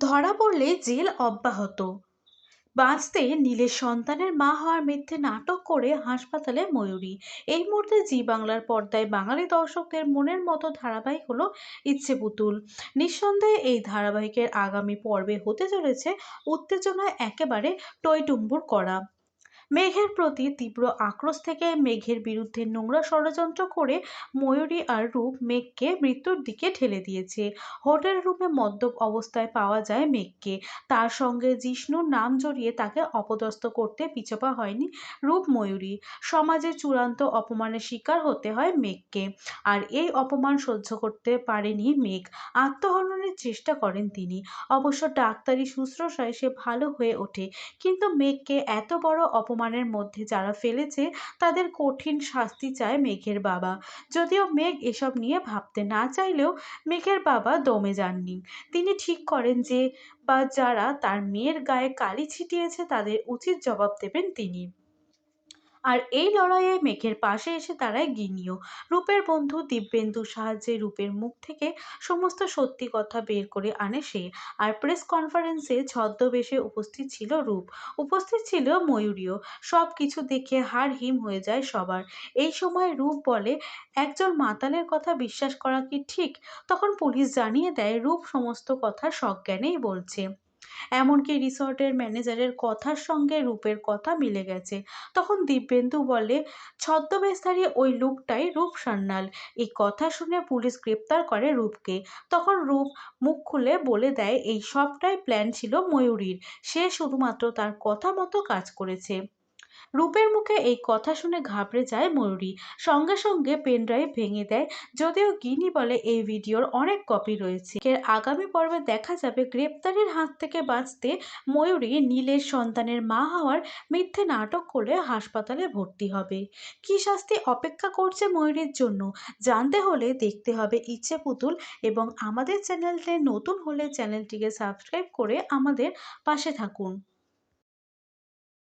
ধরা পড়লে জেল অব্যাহত। বাঁচতে নীলের সন্তানের মা হওয়ার মিথ্যে নাটক করে হাসপাতালে ময়ূরী। এই মুহূর্তে জি বাংলার পর্দায় বাঙালি দর্শকদের মনের মতো ধারাবাহিক হলো ইচ্ছে পুতুল। নিঃসন্দেহে এই ধারাবাহিকের আগামী পর্বে হতে চলেছে উত্তেজনায় একেবারে টইটুম্বুর করা। মেঘের প্রতি তীব্র আক্রোশ থেকে মেঘের বিরুদ্ধে নোংরা ষড়যন্ত্র করে ময়ূরী আর রূপ মেঘকে মৃত্যুর দিকে ঠেলে দিয়েছে। হোটেল রুমে মদ্যপ অবস্থায় পাওয়া যায় মেঘকে। তার সঙ্গে জিষ্ণুর নাম জড়িয়ে তাকে অপদস্থ করতে পিছপা হয়নি রূপ ময়ূরী। সমাজে চূড়ান্ত অপমানের শিকার হতে হয় মেঘকে। আর এই অপমান সহ্য করতে পারেনি মেঘ। আত্মহননের চেষ্টা করেন তিনি। অবশ্য ডাক্তারি শুশ্রূষায় সে ভালো হয়ে ওঠে। কিন্তু মেঘকে এত বড় অপমানের মধ্যে যারা ফেলেছে, তাদের কঠিন শাস্তি চায় মেঘের বাবা। যদিও মেঘ এসব নিয়ে ভাবতে না চাইলেও মেঘের বাবা দমে যাননি। তিনি ঠিক করেন যে, বা যারা তার মেয়ের গায়ে কালি ছিটিয়েছে, তাদের উচিত জবাব দেবেন তিনি। আর এই লড়াইয়ে মেঘের পাশে এসে দাঁড়ায় গিনিও। রূপের বন্ধু দিব্যেন্দুর সাহায্যে রূপের মুখ থেকে সমস্ত সত্যি কথা বের করে আনে সে। আর প্রেস কনফারেন্সে ছদ্মবেশে উপস্থিত ছিল রূপ। উপস্থিত ছিল ময়ূরীও। সব কিছু দেখে হাড় হিম হয়ে যায় সবার। এই সময় রূপ বলে, একজন মাতালের কথা বিশ্বাস করা কি ঠিক? তখন পুলিশ জানিয়ে দেয়, রূপ সমস্ত কথা সজ্ঞানেই বলছে। এমনকি রিসর্টের ম্যানেজারের কথার সঙ্গে রূপের কথা মিলে গেছে। তখন দিব্যেন্দু বলে, ছদ্মবেশধারী ওই লুকটাই রূপ সান্যাল। এই কথা শুনে পুলিশ গ্রেপ্তার করে রূপকে। তখন রূপ মুখ খুলে বলে দেয়, এই সবটাই প্ল্যান ছিল ময়ূরীর। সে শুধুমাত্র তার কথা মতো কাজ করেছে। রূপের মুখে এই কথা শুনে ঘাবড়ে যায় ময়ূরী। সঙ্গে সঙ্গে পেনড্রাইভ ভেঙে দেয়। যদিও গিনি বলে এই ভিডিওর অনেক কপি রয়েছে। এর আগামী পর্বে দেখা যাবে গ্রেপ্তারের হাত থেকে বাঁচতে ময়ূরী নীলের সন্তানের মা হওয়ার মিথ্যে নাটক করে হাসপাতালে ভর্তি হবে। কি শাস্তি অপেক্ষা করছে ময়ূরীর জন্য? জানতে হলে দেখতে হবে ইচ্ছে পুতুল এবং আমাদের চ্যানেলটি নতুন হলে চ্যানেলটিকে সাবস্ক্রাইব করে আমাদের পাশে থাকুন।